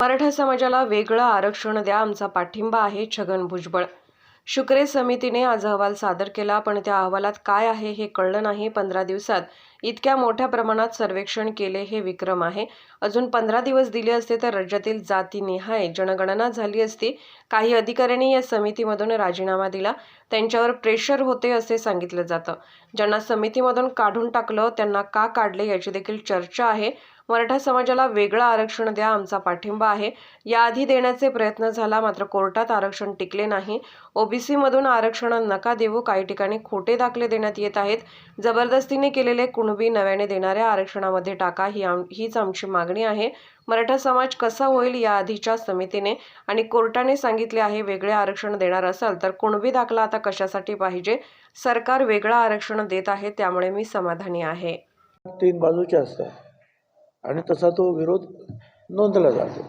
मराठा समाजाला वेगळं आरक्षण द्या आमचा पाठिंबा आहे छगन भुजबळ. शुक्रे समितीने आज अहवाल सादर केला पण त्या अहवालात काय आहे हे कळलं नाही. पंधरा दिवसात इतक्या मोठ्या प्रमाणात सर्वेक्षण केले हे विक्रम आहे. अजून पंधरा दिवस दिले असते तर राज्यातील जातीनिहाय जनगणना झाली असती. काही अधिकाऱ्यांनी या समितीमधून राजीनामा दिला. त्यांच्यावर प्रेशर होते असे सांगितलं जातं. ज्यांना समितीमधून काढून टाकलं त्यांना का काढले याची देखील चर्चा आहे. मराठा समाजाला वेगळं आरक्षण द्या आमचा पाठिंबा आहे. याआधी देण्याचे प्रयत्न झाला मात्र कोर्टात आरक्षण टिकले नाही. ओबीसीमधून आरक्षण नका देऊ काही ठिकाणी खोटे दाखले देण्यात येत आहेत. जबरदस्तीने केलेले कुणबी नव्याने देणाऱ्या आरक्षणामध्ये टाका ही आम हीच आमची मागणी आहे. मराठा समाज कसा होईल याआधीच्या समितीने आणि कोर्टाने सांगितले आहे वेगळे आरक्षण देणार असाल तर कुणबी दाखला आता कशासाठी पाहिजे? सरकार वेगळं आरक्षण देत आहे त्यामुळे मी समाधानी आहे. तीन बाजूचे असतात. आणि तसा तो विरोध नोंदला जातो.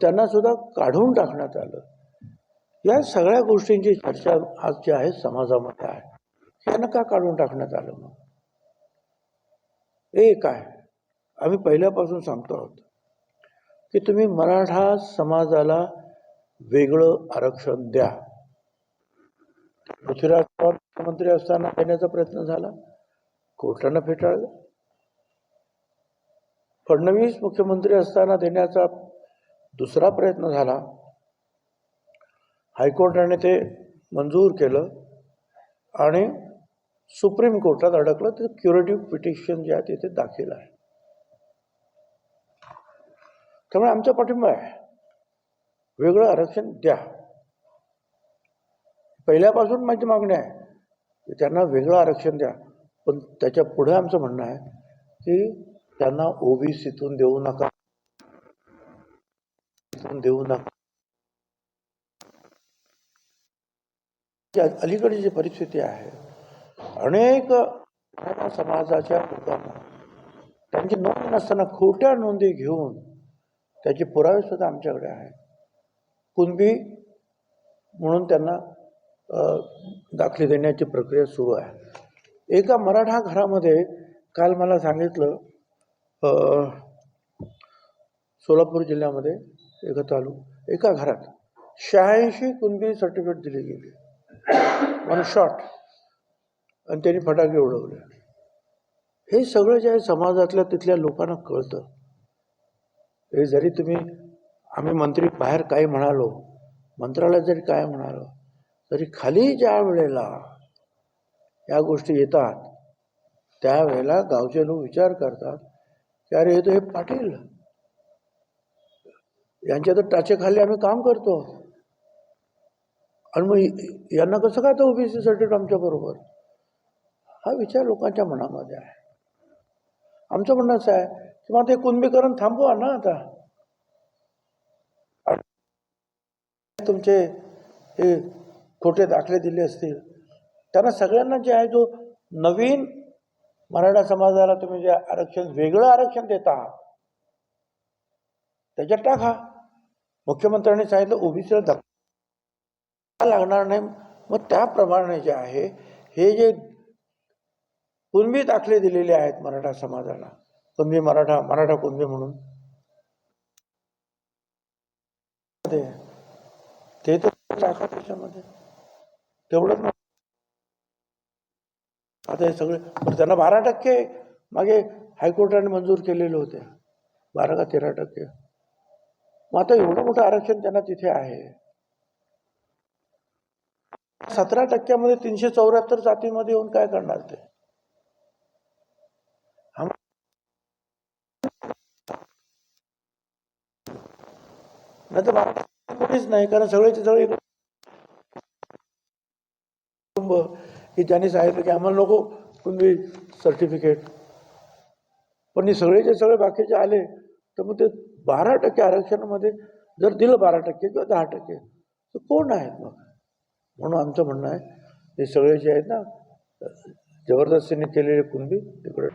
त्यांना सुद्धा काढून टाकण्यात आलं. या सगळ्या गोष्टींची चर्चा आज जी आहे समाजामध्ये आहे. यांना का काढून टाकण्यात आलं मग? एक आहे. आम्ही पहिल्यापासून सांगतो आहोत की तुम्ही मराठा समाजाला वेगळं आरक्षण द्या. पृथ्वीराज चव्हाण मुख्यमंत्री असताना देण्याचा प्रयत्न झाला. कोर्टानं फेटाळलं. फडणवीस मुख्यमंत्री असताना देण्याचा दुसरा प्रयत्न झाला. हायकोर्टाने ते मंजूर केलं आणि सुप्रीम कोर्टात अडकलं. ते क्युरेटिव्ह पिटिशन जे आहे ते तिथे दाखल आहे. त्यामुळे आमचा पाठिंबा आहे. वेगळं आरक्षण द्या. पहिल्यापासून माझी मागणी आहे की त्यांना वेगळं आरक्षण द्या. पण त्याच्या पुढे आमचं म्हणणं आहे की त्यांना ओबीसीतून देऊ नका. देऊ नका. अलीकडे अलीकडची जी परिस्थिती आहे अनेक समाजाच्या लोकांना त्यांची नोंद नसताना खोट्या नोंदी घेऊन त्याचे पुरावे सुद्धा आमच्याकडे आहे कुणबी म्हणून त्यांना दाखले देण्याची प्रक्रिया सुरू आहे. एका मराठा घरामध्ये काल मला सांगितलं सोलापूर जिल्ह्यामध्ये एका तालुक एका घरात शहाऐंशी कुणबी सर्टिफिकेट दिली गेली. वन शॉट आणि त्यांनी फटाके उडवले. हे सगळं जे आहे समाजातल्या तिथल्या लोकांना कळतं. हे जरी तुम्ही आम्ही मंत्री बाहेर काय म्हणालो मंत्रालयात जरी काय म्हणालो तरी खाली ज्या वेळेला या गोष्टी येतात त्यावेळेला गावचे लोक विचार करतात अरे हे तर हे पाटील. यांच्या तर टाचेखाली आम्ही काम करतो. आणि मग यांना कसं काय तर ओबीसी सर्टिफिकेट आमच्याबरोबर हा विचार लोकांच्या मनामध्ये आहे. आमचं म्हणणं असं आहे की मग ते कुणबीकरण थांबवा ना आता. तुमचे हे खोटे दाखले दिले असतील. त्यांना सगळ्यांना जे आहे जो नवीन मराठा समाजाला तुम्ही जे आरक्षण वेगळं आरक्षण देता त्याच्यात टाका. मुख्यमंत्र्यांनी सांगितलं ओबीसीला धक्का लागणार नाही. मग त्याप्रमाणे जे आहे हे जे कुणबी दाखले दिलेले आहेत मराठा समाजाला कुणबी मराठा मराठा कुणबी म्हणून. ते तर टाका त्याच्यामध्ये. तेवढंच आता हे सगळे पण त्यांना बारा टक्के मागे हायकोर्टाने मंजूर केलेले होते. बारा का तेरा टक्के. मग आता एवढं मोठं आरक्षण त्यांना तिथे आहे. सतरा टक्क्यामध्ये तीनशे चौऱ्याहत्तर जातीमध्ये येऊन काय करणार ते? नाही तर बारा कोणीच नाही कारण सगळेचे सगळे की त्यांनी सांगितलं की आम्हाला नको तुम्ही सर्टिफिकेट पण हे सगळे जे सगळे बाकीचे आले तर मग ते बारा टक्के आरक्षणामध्ये जर दिलं बारा टक्के किंवा दहा टक्के तर कोण आहेत मग? म्हणून आमचं म्हणणं आहे हे सगळे जे आहेत ना जबरदस्तीने केलेले कुणबी तिकडे